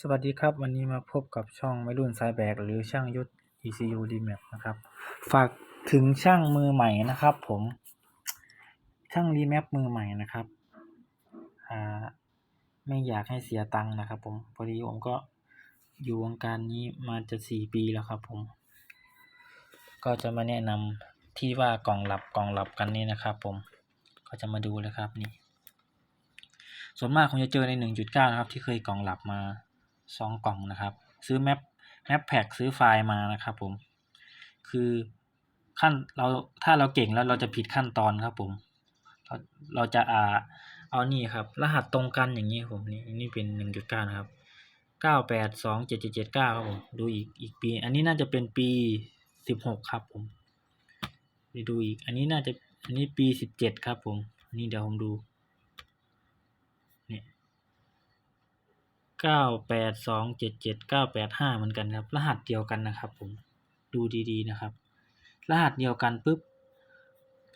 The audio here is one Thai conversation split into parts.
สวัสดีครับ วันนี้มาพบกับช่องไม่รุ่นสายแบก หรือช่างยุทธ ECU Remap นะครับ ฝากถึงช่างมือใหม่นะครับผม ช่างรีแมปมือใหม่นะครับอ่าไม่อยากให้เสียตังค์นะครับผม พอดีผมก็อยู่วงการนี้มาจะสี่ปีแล้วครับผม ก็จะมาแนะนำที่ว่ากล่องหลับกล่องหลับกันนี่นะครับผม ก็จะมาดูเลยครับนี่ ส่วนมากคงจะเจอใน 1.9 นะครับ ที่เคยกล่องหลับมา สองกล่องนะครับ ซื้อแมปแมปแพ็กซื้อไฟล์มานะครับผม คือขั้นเราถ้าเราเก่งแล้วเราจะผิดขั้นตอนครับผม เราเราจะอ่าเอานี่ครับ รหัสตรงกันอย่างนี้ผมนี่นี่เป็น1.9นะครับ9827779ครับผมดูอีกอีกปี อันนี้น่าจะเป็นปี16ครับผมไปดูอีก อันนี้น่าจะอันนี้ปี17ครับผมนนี้เดี๋ยวผมดู เนี่ยเก้าแปดสองเจ็ดเจ็ดเก้าแปดห้าเหมือนกันครับ รหัสเดียวกันนะครับ ผมดูดีๆนะครับ รหัสเดียวกันปุ๊บ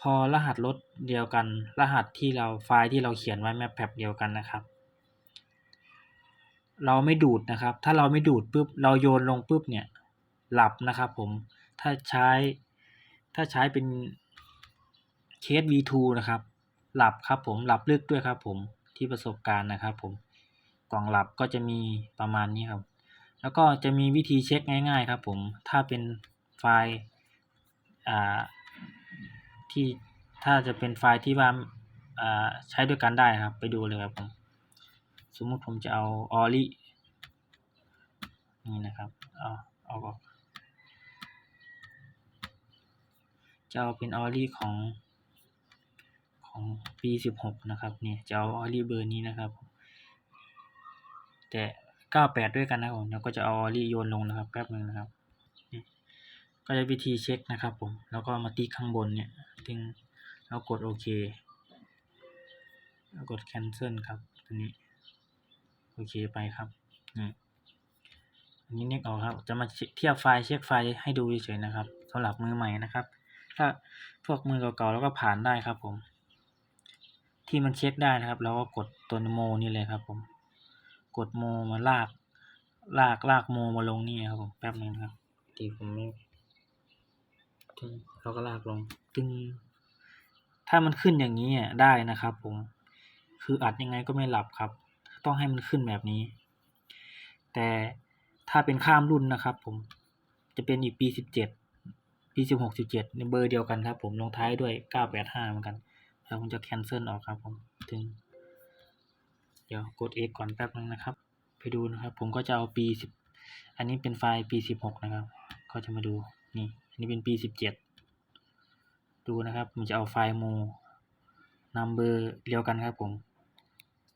พอรหัสรถเดียวกัน รหัสที่เราไฟล์ที่เราเขียนไว้แมปแพปเดียวกันนะครับ เราไม่ดูดนะครับ ถ้าเราไม่ดูดปุ๊บเราโยนลงปุ๊บเนี่ยหลับนะครับผมถ้าใช้ถ้าใช้เป็นเคส V2 นะครับ หลับครับผมหลับลึกด้วยครับผมที่ประสบการณ์นะครับผม กล่องหลับก็จะมีประมาณนี้ครับ แล้วก็จะมีวิธีเช็คง่าย ๆ ครับ ผมถ้าเป็นไฟล์ที่ถ้าจะเป็นไฟล์ที่ว่าใช้ด้วยกันได้ครับ ไปดูเลยครับผมสมมติผมจะเอาออลินี่นะครับเอาเอาออกจะเอาเป็นออลิของของปีสิบหกนะครับเนี่ยจะเอาออลิเบอร์นี้นะครับ แต่เก้าแปดด้วยกันนะครับผมแล้วก็จะเอาออลิโยนลงนะครับแป๊บหนึ่งนะครับนี่ก็จะวิธีเช็คนะครับผม แล้วก็มาติ๊กข้างบนเนี่ยติ๊งแล้วกดโอเคแล้วกด cancel ครับตัวนี้ โอเคไปครับนี่อันนี้เน็กออกครับ จะมาเทียบไฟล์เช็คไฟล์ให้ดูเฉยๆนะครับสำหรับมือใหม่นะครับ ถ้าพวกมือเก่าๆแล้วก็ผ่านได้ครับผม ที่มันเช็คได้นะครับ เราก็กดตัวโมนี่เลยครับผม กดโมมาลาก ลากลากโมมาลงนี่ครับผมแป๊บนึงครับที่ผมไม่ตึงเราก็ลากลงตึงถ้ามันขึ้นอย่างนี้อะได้นะครับ ผม คืออัดยังไงก็ไม่หลับครับ ต้องให้มันขึ้นแบบนี้ แต่ถ้าเป็นข้ามรุ่นนะครับ ผมจะเป็นอีกปีสิบเจ็ดปีสิบหกสิบเจ็ดในเบอร์เดียวกันครับ ผมลงท้ายด้วยเก้าแปดห้าเหมือนกันแล้วผมจะแคนเซิลออกครับ ผมถึง เดี๋ยวกด X ก่อนแป๊บนึงนะครับ ไปดูนะครับ ผมก็จะเอาปีสิบอันนี้เป็นไฟล์ปีสิบหกนะครับ ก็จะมาดูนี่ อันนี้เป็นปีสิบเจ็ดดูนะครับ ผมจะเอาไฟล์โมนำเบอร์เดียวกันครับ ผม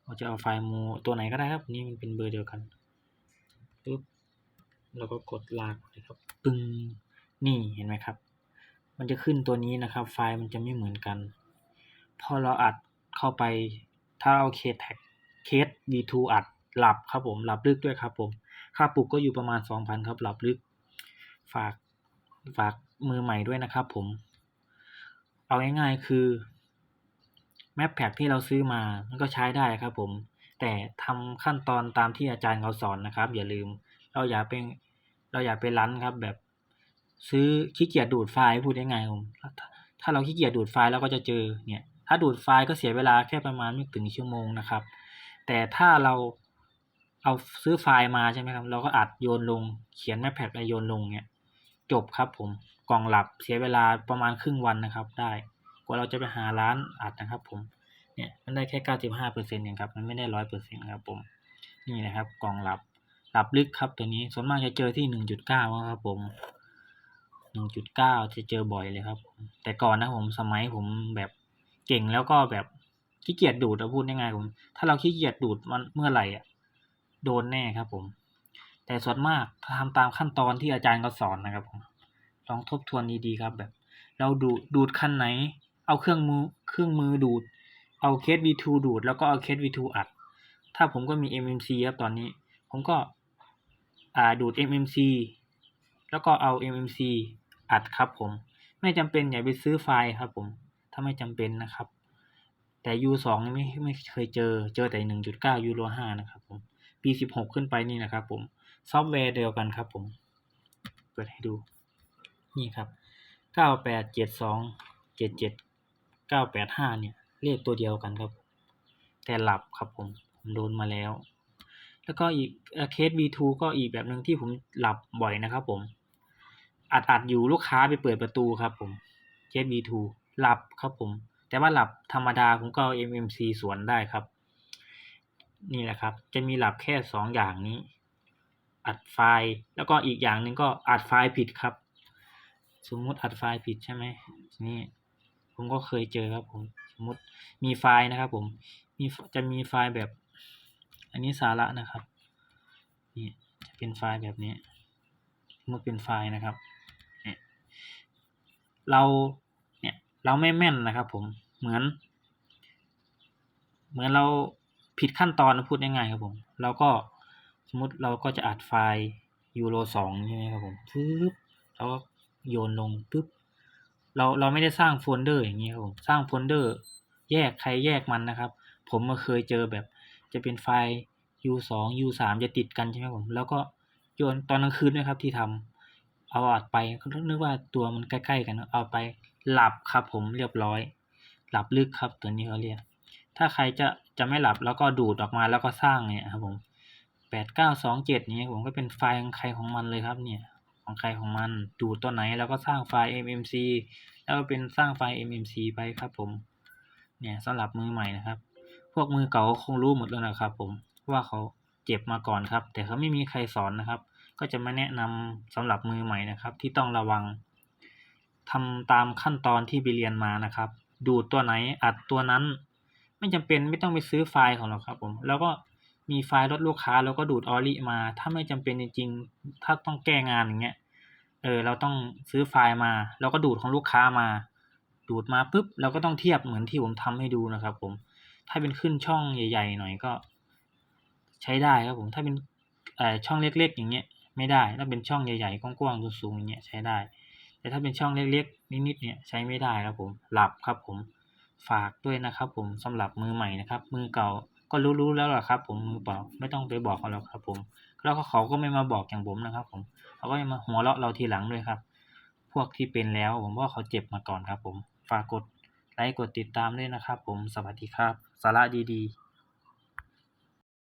เราจะเอาไฟล์โมตัวไหนก็ได้ครับ นี่มันเป็นเบอร์เดียวกันปึ๊บแล้วก็กดลากเลยครับ ปึ้งนี่เห็นไหมครับ มันจะขึ้นตัวนี้นะครับ ไฟล์มันจะไม่เหมือนกัน พอเราอัดเข้าไปถ้าเอาเคสแท็ก เคส V2 อัดหลับครับผมหลับลึกด้วยครับผม ค่าปลุกก็อยู่ประมาณ2,000ครับหลับลึก ฝากฝากมือใหม่ด้วยนะครับผม เอาง่ายๆคือแมปแพ็กที่เราซื้อมามันก็ใช้ได้ครับผม แต่ทำขั้นตอนตามที่อาจารย์เขาสอนนะครับ อย่าลืม เราอย่าไปเราอย่าไปรั้นครับ แบบซื้อขี้เกียจดูดไฟล์พูดง่ายๆผมถ้าเราขี้เกียจดูดไฟล์เราก็จะเจอเนี่ย ถ้าดูดไฟล์ก็เสียเวลาแค่ประมาณไม่ถึงชั่วโมงนะครับ แต่ถ้าเราเอาซื้อไฟล์มาใช่ไหมครับ เราก็อัดโยนลง เขียนแมปแพ็กแล้วโยนลงเนี่ยจบครับผมกล่องหลับเสียเวลาประมาณครึ่งวันนะครับ ได้กว่าเราจะไปหาร้านอัดนะครับ ผมเนี่ยมันได้แค่เก้าสิบห้าเปอร์เซ็นต์เองครับมันไม่ได้ร้อยเปอร์เซ็นต์ครับผมนี่นะครับ กล่องหลับหลับลึกครับตัวนี้ส่วนมากจะเจอที่หนึ่งจุดเก้าครับผมหนึ่งจุดเก้าจะเจอบ่อยเลยครับแต่ก่อนนะผมสมัยผมแบบเก่งแล้วก็แบบ ขี้เกียจดูดเราพูดง่ายๆผม ถ้าเราขี้เกียจดูดมันเมื่อไหร่อะโดนแน่ครับผม แต่ส่วนมากทำตามขั้นตอนที่อาจารย์เขาสอนนะครับผมลองทบทวนดีๆครับแบบ เราดูดดูดคันไหน เอาเครื่องมือเครื่องมือดูด เอาเคส V2 ดูด แล้วก็เอาเคส V2 อัด ถ้าผมก็มี MMC ครับตอนนี้ ผมก็อ่าดูด MMC แล้วก็เอา MMC อัดครับผม ไม่จำเป็นอย่าไปซื้อไฟล์ครับผม ถ้าไม่จำเป็นนะครับ แต่ U2 ไม่ไม่เคยเจอ เจอแต่ 1.9ยูโร5นะครับผม ปีสิบหกขึ้นไปนี่นะครับผม ซอฟต์แวร์เดียวกันครับผม เปิดให้ดู นี่ครับเก้าแปดเจ็ดสองเจ็ดเจ็ดเก้าแปดห้าเนี่ย เลขตัวเดียวกันครับ แต่หลับครับผม ผมโดนมาแล้ว แล้วก็อีกเคส V2 ก็อีกแบบหนึ่งที่ผมหลับบ่อยนะครับผม อัดอัดอยู่ลูกค้าไปเปิดประตูครับผมเคส V2 หลับครับผม แต่ว่าหลับธรรมดาผมก็เอา MMC สวนได้ครับ นี่แหละครับ จะมีหลับแค่สองอย่างนี้ อัดไฟล์ แล้วก็อีกอย่างหนึ่งก็อัดไฟล์ผิดครับ สมมุติอัดไฟล์ผิดใช่ไหมนี่ผมก็เคยเจอครับผมสมมุติมีไฟล์นะครับ ผมมีจะมีไฟล์แบบ อันนี้สาระนะครับ นี่จะเป็นไฟล์แบบนี้สมมติเป็นไฟล์นะครับเนี่ยเราเนี่ยเราไม่แม่นนะครับผม เหมือน เหมือนเราผิดขั้นตอนนะพูดง่ายๆครับผมเราก็สมมติเราก็จะอัดไฟล์ยูโรสองใช่ไหมครับผมปึ๊บเราก็โยนลงปึ๊บเราเราไม่ได้สร้างโฟลเดอร์อย่างนี้ครับผมสร้างโฟลเดอร์ แยกใครแยกมันนะครับ ผมมาเคยเจอแบบจะเป็นไฟล์ U สอง U สามจะติดกันใช่ไหมผมแล้วก็โยนตอนกลางคืนนะครับที่ทำเอาอัดไปนึกว่าตัวมันใกล้ๆกันเอาไปหลับครับผมเรียบร้อย หลับลึกครับ ตัวนี้เขาเรียก ถ้าใครจะจะไม่หลับแล้วก็ดูดออกมาแล้วก็สร้างเนี่ยครับผมแปดเก้าสองเจ็ดนี้ผมก็เป็นไฟล์ของใครของมันเลยครับเนี่ยของใครของมันดูดตัวไหนแล้วก็สร้างไฟล์ mmc แล้วก็เป็นสร้างไฟล์ mmc ไปครับผม เนี่ยสำหรับมือใหม่นะครับ พวกมือเก่าคงรู้หมดแล้วนะครับ ผมว่าเขาเจ็บมาก่อนครับ แต่เขาไม่มีใครสอนนะครับ ก็จะมาแนะนำสำหรับมือใหม่นะครับ ที่ต้องระวังทำตามขั้นตอนที่ไปเรียนมานะครับ ดูดตัวไหนอัดตัวนั้น ไม่จำเป็นไม่ต้องไปซื้อไฟล์ของเราครับผมแล้วก็มีไฟล์รถลูกค้าแล้วก็ดูดออริมา ถ้าไม่จำเป็นจริงๆถ้าต้องแก้งานอย่างเงี้ยเออเราต้องซื้อไฟล์มา แล้วก็ดูดของลูกค้ามา ดูดมาปุ๊บเราก็ต้องเทียบเหมือนที่ผมทำให้ดูนะครับผมถ้าเป็นขึ้นช่องใหญ่ ๆ หน่อยก็ ใช้ได้ครับผมถ้าเป็นช่องเล็กๆ อย่างเงี้ยไม่ได้ถ้าเป็นช่องใหญ่ๆกว้างๆสูงๆอย่างเงี้ยใช้ได้ แต่ถ้าเป็นช่องเล็กๆ นิดๆ เนี่ยใช้ไม่ได้ครับผม หลับครับผม ฝากด้วยนะครับผมสำหรับมือใหม่นะครับ มือเก่าก็รู้ๆแล้วล่ะครับ ผมมือเปล่าไม่ต้องไปบอกเขาหรอกครับ ผม แล้วเขาก็ไม่มาบอกอย่างผมนะครับ ผมเขาก็มาหัวเราะเราทีหลังด้วยครับ พวกที่เป็นแล้วผมว่าเขาเจ็บมาก่อนครับ ผม ฝากกดไลค์กดติดตามด้วยนะครับ ผม สวัสดีครับ สาระดีๆ